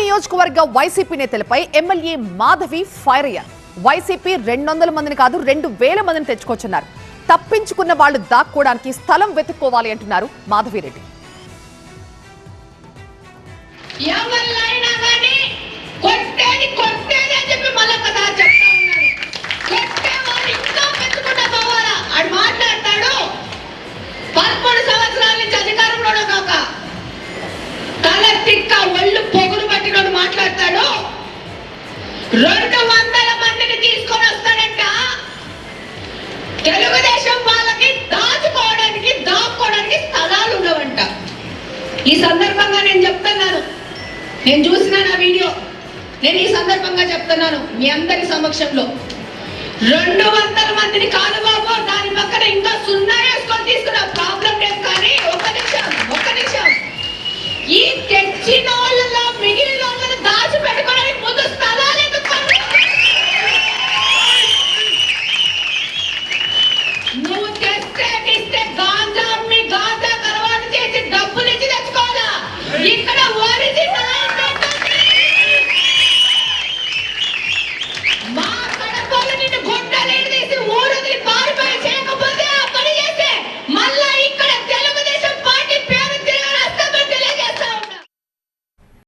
నియోజకవర్గ వైసీపీ నేతలపై MLA Madhavi fire అయ్యారు. వైసీపీ రెండు వందల మందిని కాదు రెండు వేల మందిని తెచ్చుకొచ్చున్నారు. తప్పించుకున్న వాళ్ళు దాక్కోవడానికి స్థలం వెతుక్కోవాలి అంటున్నారు మాధవిరెడ్డి. తెలుగుదేశం వాళ్ళకి దాచుకోవడానికి దాక్కోవడానికి స్థలాలు ఉండవంట. ఈ సందర్భంగా నేను చెప్తున్నాను. నేను చూసిన నా వీడియో. నేను ఈ సందర్భంగా చెప్తున్నాను మీ అందరి సమక్షంలో. రెండు వందల మందిని కాదు నువ్వు తెస్తే ఇస్తే గాంజా మీ గాంజా తర్వాత చేసి డబ్బులు ఇచ్చి తెచ్చుకోవాలా? ఇక్కడ